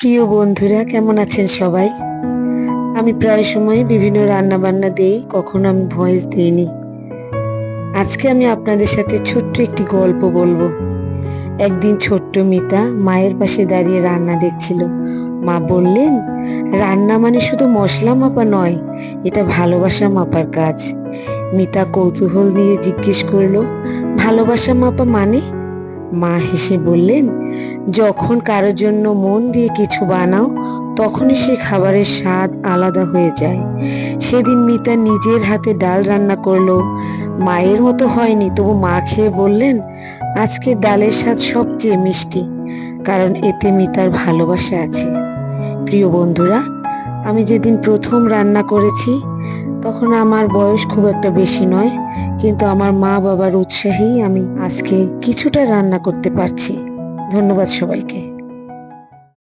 প্রিয় বন্ধুরা, কেমন আছেন সবাই? আমি প্রায় সময় বিভিন্ন রান্না বান্না দেই, কখনো আমি ভয়েস দেইনি। আজকে আমি আপনাদের সাথে ছোট্ট একটি গল্প বলব। একদিন ছোট্ট মিতা মায়ের পাশে দাঁড়িয়ে রান্না দেখছিল। মা বললেন, রান্না মানে শুধু মশলা মাপা নয়, এটা ভালোবাসা মাপার কাজ। মিতা কৌতূহল নিয়ে জিজ্ঞেস করল, ভালোবাসা মাপা মানে? মা হেসে বললেন, যখন কারোর জন্য মন দিয়ে কিছু বানাও, তখনই সে খাবারের স্বাদ আলাদা হয়ে যায়। সেদিন মিতা নিজের হাতে ডাল রান্না করল। মায়ের মতো হয়নি, তবু মা খেয়ে বললেন, আজকে ডালের স্বাদ সবচেয়ে মিষ্টি, কারণ এতে মিতার ভালোবাসা আছে। প্রিয় বন্ধুরা, আমি যেদিন প্রথম রান্না করেছি তখন আমার বয়স খুব একটা বেশি নয়, কিন্তু আমার মা বাবার উৎসাহেই আমি আজকে কিছুটা রান্না করতে পারছি। ধন্যবাদ সবাইকে।